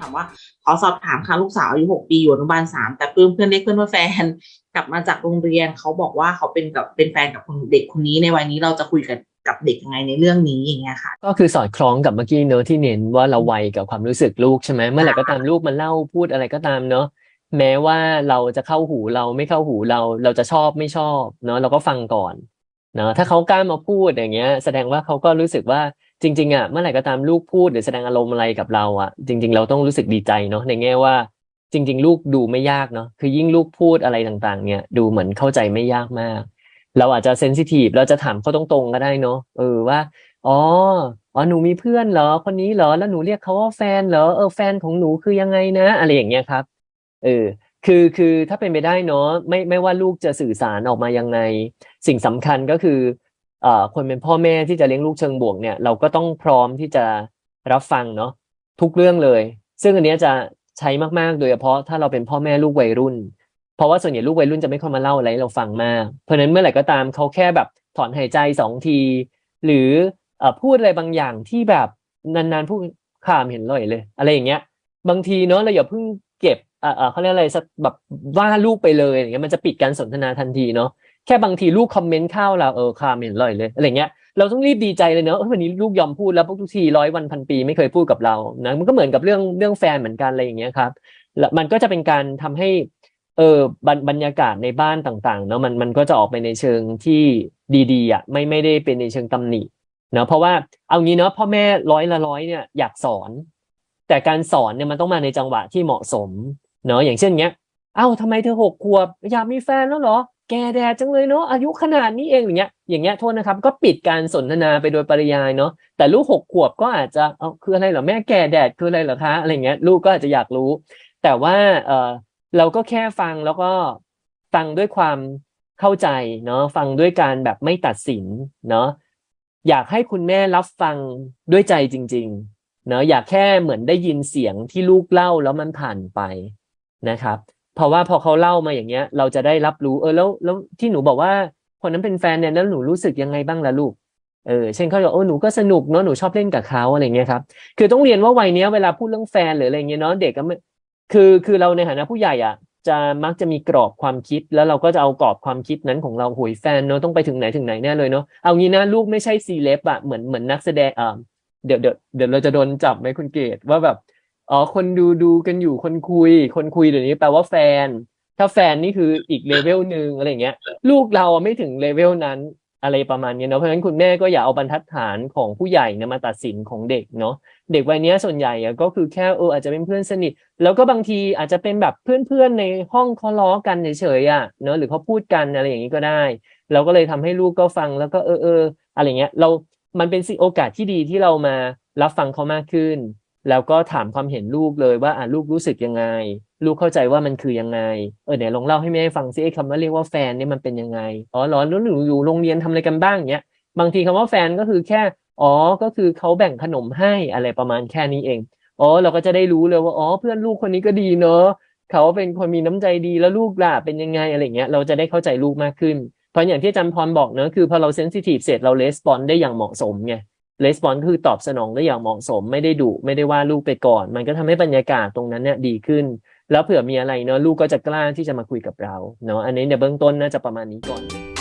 ถามว่าขอสอบถามค่ะลูกสาวอายุหกปีอยู่อนุบาลสามแต่เพื่อนเพื่อนเรียกเพื่อนว่าแฟนกลับมาจากโรงเรียนเขาบอกว่าเขาเป็นกับเป็นแฟนกับคนเด็กคนนี้ในวัยนี้เราจะคุยกับกับเด็กยังไงในเรื่องนี้อย่างเงี้ยค่ะ ก็คือสอดคล้องกับเมื่อกี้เนอะที่เน้นว่าเราไวกับความรู้สึกลูกใช่ไหมเมื่อไหร่ก็ตามลูกมันเล่าพูดอะไรก็ตามเนอะแม้ว่าเราจะเข้าหูเราไม่เข้าหูเรา เราจะชอบไม่ชอบเนอะเราก็ฟังก่อนเนอะถ้าเขากล้ามาพูดอย่างเงี้ย แสดงว่าเขาก็รู้สึกว่า จริงๆอะเมื่อไหร่ก็ตามลูกพูดหรือแสดงอารมณ์อะไรกับเราอะจริง ๆ เราต้องรู้สึกดีใจเนาะในแง่ว่า จริง ๆ ลูกดูไม่ยากเนาะคือยิ่งลูกพูดอะไรต่างๆ เนี่ย ดูเหมือนเข้าใจไม่ยากมาก เราอาจจะเซนซิทีฟเราจะถามเขาตรงๆก็ได้เนาะเออว่าอ๋ออ๋อหนูมีเพื่อนเหรอ คนนี้เหรอแล้วหนูเรียกเขาว่าแฟนเหรอเออแฟนของหนูคือยังไงนะ อะไรอย่างเงี้ยครับเออคือคือถ้าเป็นไปได้เนาะไม่ไม่ว่าลูกจะสื่อสารออกมายังไง สิ่งสำคัญก็คือ คนเป็นพ่อแม่ที่จะเลี้ยงลูกเชิงบวกเนี่ยเราก็ต้องพร้อมที่จะรับฟังเนาะทุกเรื่องเลย ซึ่งอันนี้จะใช้มากๆ โดยเฉพาะถ้าเราเป็นพ่อแม่ลูกวัยรุ่น เพราะว่าส่วนใหญ่ลูกวัยรุ่นจะไม่ค่อยมาเล่าอะไรเราฟังมาก เพราะนั้นเมื่อไหร่ก็ตามเขาแค่แบบถอนหายใจสองที หรือเอ่อพูดอะไรบางอย่างที่แบบนานๆพูดข่ามเห็นเลยเลย อะไรอย่างเงี้ย บางทีเนาะเราอย่าเพิ่งเก็บเอ่อเอ่อเขาเรียกอะไรสักแบบว่าลูกไปเลยอย่างเงี้ยมันจะปิดการสนทนาทันทีเนาะ แค่บางทีลูกคอมเมนต์เข้าเราเออข่ามเห็นเลยเลยอะไรเงี้ยเราต้องรีบดีใจเลยเนาะวันนี้ลูกยอมพูดแล้วพวกทุกทีร้อยวันพันปีไม่เคยพูดกับเรานะมันก็เหมือนกับเรื่องเรื่องแฟนเหมือนกันอะไรอย่างเงี้ยครับแล้วมันก็จะเป็นการทำให้เออบรรบรรยากาศในบ้านต่างๆเนาะมันมันก็จะออกไปในเชิงที่ดีๆอะไม่ไม่ได้เป็นในเชิงตำหนิเนาะเพราะว่าเอางี้เนาะพ่อแม่ร้อยละร้อยเนี่ยอยากสอน แต่การสอนเนี่ยมันต้องมาในจังหวะที่เหมาะสมเนาะอย่างเช่นเงี้ยเอ้าทำไมเธอหกขวบอยากมีแฟนแล้วเหรอ แกแดดจังเลยเนาะอายุขนาดนี้เองอย่างเงี้ยอย่างเงี้ยโทษนะครับ ก็ปิดการสนทนาไปโดยปริยายเนาะแต่ลูกหกขวบก็อาจจะเอ้าคืออะไรเหรอแม่แก่แดดคืออะไรเหรอคะอะไรเงี้ยลูกก็อาจจะอยากรู้ แต่ว่าเออเราก็แค่ฟังแล้วก็ฟังด้วยความเข้าใจเนาะฟังด้วยการแบบไม่ตัดสินเนาะอยากให้คุณแม่รับฟังด้วยใจจริง ๆ เนาะอยากแค่เหมือนได้ยินเสียงที่ลูกเล่าแล้วมันผ่านไปนะครับ เพราะว่าพอเขาเล่ามาอย่างเงี้ย เราจะได้รับรู้เออแล้วแล้วที่หนูบอกว่าคนนั้นเป็นแฟนเนี่ยแล้วหนูรู้สึกยังไงบ้างล่ะลูกเออเช่นเขาบอกโอ้หนูก็สนุกเนาะหนูชอบเล่นกับเขาอะไรเงี้ยครับคือต้องเรียนว่าวัยเนี้ยเวลาพูดเรื่องแฟนหรืออะไรเงี้ยเนาะเด็กก็ไม่คือคือเราในฐานะผู้ใหญ่อะ จะมักจะมีกรอบความคิด แล้วเราก็จะเอากรอบความคิดนั้นของเราโหยแฟนเนาะต้องไปถึงไหนถึงไหนแน่เลยเนาะเอางี้นะลูกไม่ใช่ซีเลบอะเหมือนเหมือนนักแสดงอ่าเดี๋ยวเดี๋ยวเดี๋ยวเราจะโดนจับไหมคุณเกดว่าแบบ อ๋อ คนดูดูกันอยู่คนคุย คนคุยเดี๋ยวนี้แปลว่าแฟน ถ้าแฟนนี่คืออีกเลเวลหนึ่งอะไรอย่างเงี้ย ลูกเราอะไม่ถึงเลเวลนั้นอะไรประมาณนี้เนาะเพราะฉะนั้นคุณแม่ก็อย่าเอาบรรทัดฐานของผู้ใหญ่เนี่ยมาตัดสินของเด็กเนาะเด็กวัยเนี้ยส่วนใหญ่อะก็คือแค่เอออาจจะเป็นเพื่อนสนิท แล้วก็บางทีอาจจะเป็นแบบเพื่อนๆในห้องเขาล้อกันเฉยๆอะเนอะหรือเขาพูดกันอะไรอย่างนี้ก็ได้ เราก็เลยทำให้ลูกก็ฟังแล้วก็เออเอออะไรเงี้ยเรา มันเป็นสิ่งโอกาสที่ดีที่เรามารับฟังเขามากขึ้น แล้วก็ถามความเห็นลูกเลยว่าอะลูกรู้สึกยังไง ลูกเข้าใจว่ามันคือยังไง เออเดี๋ยวลองเล่าให้แม่ฟังซิคำว่าเรียกว่าแฟนเนี่ยมันเป็นยังไงอ๋อเหรอแล้วหนูอยู่โรงเรียนทำอะไรกันบ้างเนี้ยบางทีคำว่าแฟนก็คือแค่อ๋อก็คือเขาแบ่งขนมให้อะไรประมาณแค่นี้เองอ๋อเราก็จะได้รู้เลยว่าอ๋อเพื่อนลูกคนนี้ก็ดีเนอะเขาเป็นคนมีน้ำใจดีแล้วลูกล่ะเป็นยังไงอะไรเงี้ยเราจะได้เข้าใจลูกมากขึ้น เพราะอย่างที่อาจารย์พรบอกเนอะคือพอเราเซนซิทีฟเสร็จเราレスปอนได้อย่างเหมาะสมไง レスปอนคือตอบสนองได้อย่างเหมาะสม ไม่ได้ดุไม่ได้ว่าลูกไปก่อน มันก็ทำให้บรรยากาศตรงนั้นเนี่ยดีขึ้น แล้วเผื่อมีอะไรเนาะลูกก็จะกล้าที่จะมาคุยกับเราเนาะอันนี้เนเบื้องต้นน่าจะประมาณนี้ก่อน